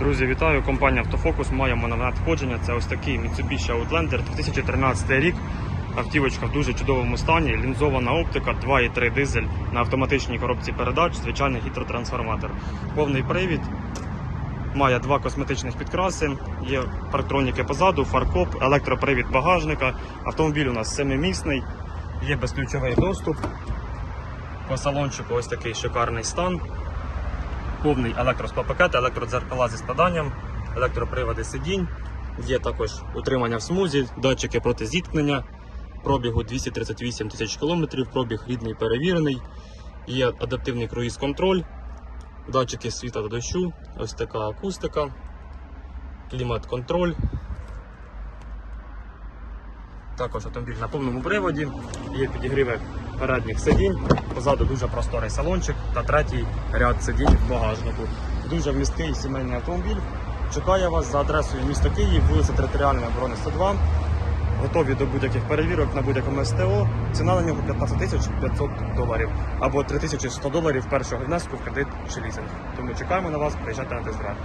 Друзі, вітаю! Компанія Автофокус. Маємо на надходження. Це ось такий Mitsubishi Outlander 2013 рік. Автівочка в дуже чудовому стані. Лінзована оптика, 2,3 дизель на автоматичній коробці передач, звичайний гідротрансформатор. Повний привід. Має два косметичних підкраси, є парктроніки позаду, фаркоп, електропривід багажника. Автомобіль у нас семимісний, є безключовий доступ. По салончику ось такий шикарний стан повний електроспопакет, електродзеркала зі складанням, електроприводи сидінь. Є також утримання в смузі, датчики проти зіткнення, пробігу 238 тисяч кілометрів, пробіг рідний перевірений, є адаптивний круїз-контроль, датчики світла та дощу, ось така акустика, клімат-контроль. Також автомобіль на повному приводі, є підігріви передніх сидінь, позаду дуже просторий салончик та третій ряд сидінь в багажнику. Дуже вмісткий сімейний автомобіль. Чекає вас за адресою місто Київ, вулиця Територіальної оборони 102. Готові до будь-яких перевірок на будь-якому СТО. Ціна на нього 15 тисяч 500 доларів або 3100 доларів першого внеску в кредит чи лізинг. Тому чекаємо на вас, приїжджайте на тест-драйв.